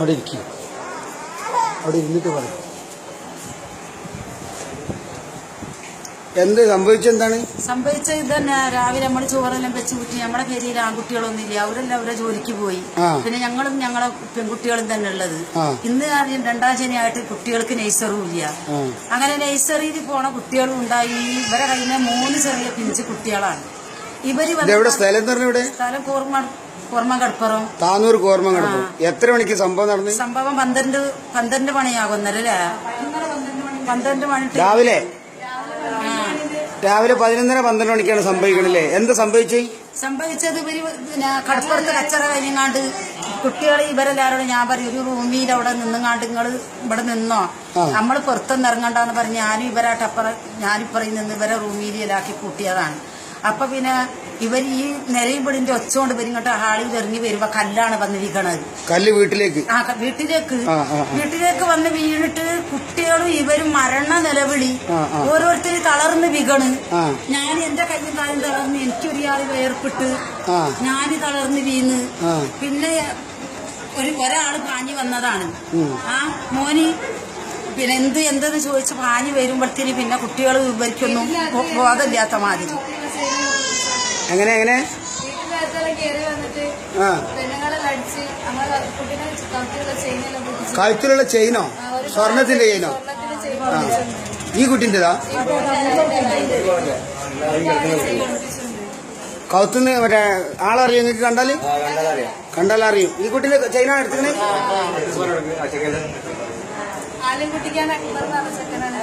അവിടെ ഇരിക്കും. അവിടെ ഇരുന്നിട്ട് പറയും. എന്ത് സംഭവിച്ചെന്താണ് സംഭവിച്ചത് ഇത് തന്നെ. രാവിലെ നമ്മൾ ചോറെല്ലാം വെച്ച് കൂട്ടി നമ്മുടെ പേരിൽ ആൺകുട്ടികളൊന്നും ഇല്ല അവരെല്ലാം അവരെ ജോലിക്ക് പോയി. പിന്നെ ഞങ്ങളും ഞങ്ങളെ പെൺകുട്ടികളും തന്നെ ഉള്ളത്. ഇന്ന് ആദ്യം രണ്ടാം ശനിയായിട്ട് കുട്ടികൾക്ക് നഴ്സറും ഇല്ല. അങ്ങനെ നഴ്സറിയിൽ പോണ കുട്ടികളും ഉണ്ടായി. ഇവരെ കഴിഞ്ഞ മൂന്ന് ചെറിയ പിഞ്ച് കുട്ടികളാണ്. ഇവർ വന്ന് ഇതെവിടെ? സ്ഥലം പറഞ്ഞ ഇവിടെ? സ്ഥലം കോർമ കോർമ കടപ്പുറം. താന്നൂർ കോർമ കിടക്കും എത്ര മണിക്ക് സംഭവം നടന്നു? സംഭവം പന്ത്രണ്ട് പന്ത്രണ്ട് മണിയാകുന്നല്ലേ പന്ത്രണ്ട് മണി രാവിലെ? ആ. രാവിലെ പതിനൊന്നര പന്ത്രണ്ട് മണിക്കാണ് സംഭവിക്കണല്ലേ? എന്താ സംഭവിച്ചു? സംഭവിച്ചത് ഇവർ പിന്നെ കടപ്പുറത്ത് കച്ചറ കഴിഞ്ഞാണ്ട് കുട്ടികളെ ഇവരെല്ലാരോടും ഞാൻ പറയും ഒരു റൂമിൽ അവിടെ നിന്നുങ്ങാണ്ട് നിങ്ങൾ ഇവിടെ നിന്നോ? ആ. നമ്മൾ പുറത്തൊന്നും ഇറങ്ങണ്ടെന്ന് പറഞ്ഞ് ഞാനും ഇവരാട്ടപ്പുറം ഞാനിപ്പുറം നിന്ന് ഇവരെ റൂമിലാക്കി കൂട്ടിയതാണ്. അപ്പൊ പിന്നെ ഇവർ ഈ നിരയും പിടിന്റെ ഒച്ച കൊണ്ട് ഇവരിങ്ങോട്ട് ഹാളിൽ ഇറങ്ങി വരുമ്പോ കല്ലാണ് വന്ന് വീകണത്. കല്ല് വീട്ടിലേക്ക്? ആ വീട്ടിലേക്ക്. വീട്ടിലേക്ക് വന്ന് വീണിട്ട് കുട്ടികളും ഇവരും മരണ നിലവിളി. ഓരോരുത്തർ തളർന്ന് വികണ്. ഞാൻ എന്റെ കയ്യും കാലം തളർന്ന് എനിക്കൊരിയാൾ വേർപ്പെട്ട്. ഞാൻ തളർന്ന് വീണ്. പിന്നെ ഒരു ഒരാൾ പാഞ്ഞു വന്നതാണ്. ആ മോനി പിന്നെ എന്ത് എന്തെന്ന് ചോദിച്ച് പാഞ്ഞു വരുമ്പോഴത്തേന് പിന്നെ കുട്ടികൾ ഇവർക്കൊന്നും ബോധമില്ലാത്ത മാതിരി. എങ്ങനെ എങ്ങനെ കഴുത്തിലുള്ള ചെയിനോ സ്വർണത്തിന്റെ ചെയിനോ. ഈ കുട്ടിന്റെതാ കൗത്തുനിന്ന് മറ്റേ ആളറിയോ നിങ്ങൾക്ക് കണ്ടാൽ കണ്ടാലറിയും ഈ കുട്ടിന്റെ ചെയിനാണ് എടുത്തിങ്ങനെ ആലിൻകുട്ടിക്കാൻ അക്ബർ എന്ന് പറഞ്ഞ ചെക്കനാണ്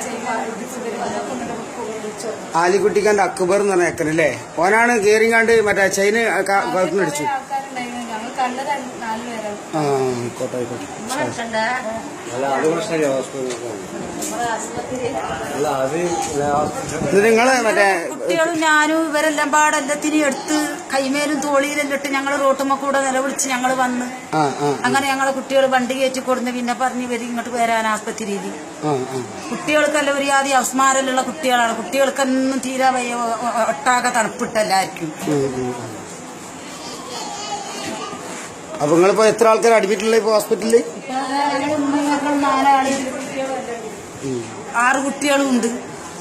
ആലിക്കുട്ടിക്കാന്റെ അക്ബർ എന്ന് പറഞ്ഞ ചെക്കനല്ലേ? ഓനാണ് കേറിങ്ങാണ്ട് മറ്റേ ചൈന അടിച്ചു ഞങ്ങൾ കണ്ട രണ്ട് നാല് പേരാണ് ആ ആയിക്കോട്ടെ ആയിക്കോട്ടെ. ഇത് നിങ്ങൾ മറ്റേ കുട്ടികളും ഞാനും ഇവരെല്ലാം പാടെല്ലാത്തിനും എടുത്ത് കൈമേലും തോളിയിലെല്ലാം ഇട്ട് ഞങ്ങൾ റോട്ടുമ്മ കൂടെ നിലവിളിച്ച് ഞങ്ങൾ വന്ന്. അങ്ങനെ ഞങ്ങളെ കുട്ടികൾ വണ്ടി കയറ്റി കൊടുന്ന് പിന്നെ പറഞ്ഞ് ഇവർ ഇങ്ങോട്ട് വരാൻ ആസ്പത്രിയിൽ കുട്ടികൾക്കല്ല ഒരു ആദ്യം കുട്ടികളാണ്. കുട്ടികൾക്കൊന്നും തീരാ വയ്യ ഒട്ടാകെ തണുപ്പിട്ടല്ലായിരിക്കും. അപ്പൊ നിങ്ങളിപ്പോ എത്ര ആൾക്കാർ അഡ്മിറ്റുള്ള ഇപ്പൊ ഹോസ്പിറ്റലിൽ നാലാൾ. ആറ് കുട്ടികളും ഉണ്ട്.